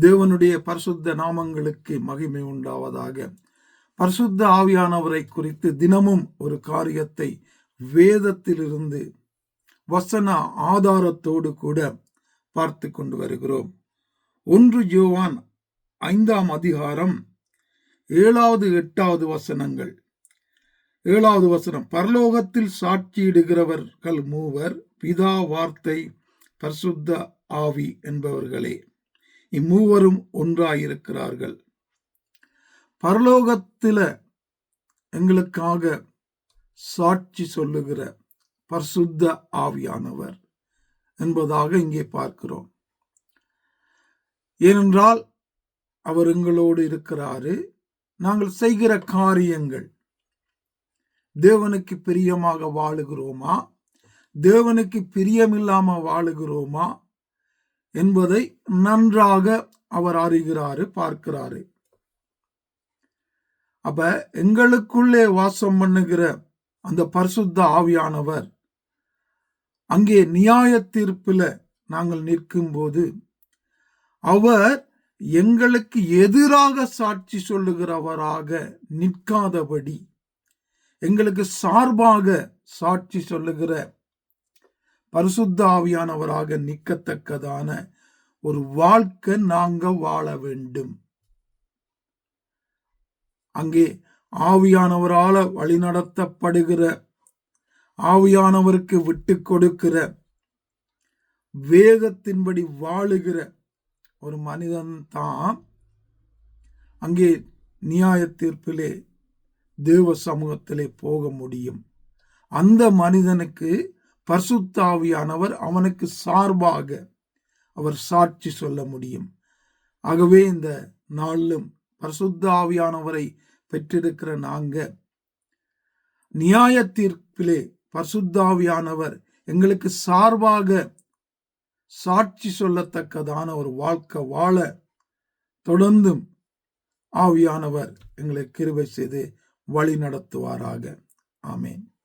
தேவனுடைய பரிசுத்த நாமங்களுக்கு மகிமை உண்டாவதாக. பரிசுத்த ஆவியானவரை குறித்து தினமும் ஒரு காரியத்தை வேதத்திலிருந்து வசன ஆதாரத்தோடு கூட பார்த்து கொண்டு வருகிறோம். ஒன்று ஜோவான் ஐந்தாம் அதிகாரம் ஏழாவது எட்டாவது வசனங்கள். ஏழாவது வசனம் பரலோகத்தில் சாட்சியிடுகிறவர்கள் மூவர் பிதா வார்த்தை பரிசுத்த ஆவி என்பவர்களே. இம்மூவரும் ஒன்றாயிருக்கிறார்கள். பரலோகத்தில் எங்களுக்காக சாட்சி சொல்லுகிற பர்சுத்த ஆவியானவர் என்பதாக இங்கே பார்க்கிறோம். ஏனென்றால் அவர் எங்களோடு இருக்கிறாரு. நாங்கள் செய்கிற காரியங்கள் தேவனுக்கு பிரியமாக வாழுகிறோமா? தேவனுக்கு பிரியமில்லாம வாழுகிறோமா? என்பதை நன்றாக அவர் அறிகிறாரு பார்க்கிறாரு. அப்ப எங்களுக்குள்ளே வாசம் பண்ணுகிற அந்த பரிசுத்த ஆவியானவர் அங்கே நியாய தீர்ப்பில் நாங்கள் நிற்கும் போது அவர் எங்களுக்கு எதிராக சாட்சி சொல்லுகிறவராக நிற்காதபடி எங்களுக்கு சார்பாக சாட்சி சொல்லுகிற பரிசுத்த ஆவியானவராக நிற்கத்தக்கதான ஒரு வாழ்க்கை நாங்க வாழ வேண்டும். அங்கே ஆவியானவரால வழிநடத்தப்படுகிற ஆவியானவருக்கு விட்டு கொடுக்கிற வேகத்தின்படி வாழுகிற ஒரு மனிதன் தான் அங்கே நியாய தீர்ப்பிலே தேவ சமூகத்திலே போக முடியும். அந்த மனிதனுக்கு பர்சுத்தாவியானவர் அவனுக்கு சார்பாக அவர் சாட்சி சொல்ல முடியும். ஆகவே இந்த நாளிலும் பரிசுத்தாவியானவரை பெற்றிருக்கிற நாங்க நியாய தீர்ப்பிலே பரிசுத்தாவியானவர் எங்களுக்கு சார்பாக சாட்சி சொல்லத்தக்கதான ஒரு வாழ்க்கை வாழ தொடர்ந்தும் ஆவியானவர் எங்களை கிருபை செய்து வழி நடத்துவாராக. ஆமேன்.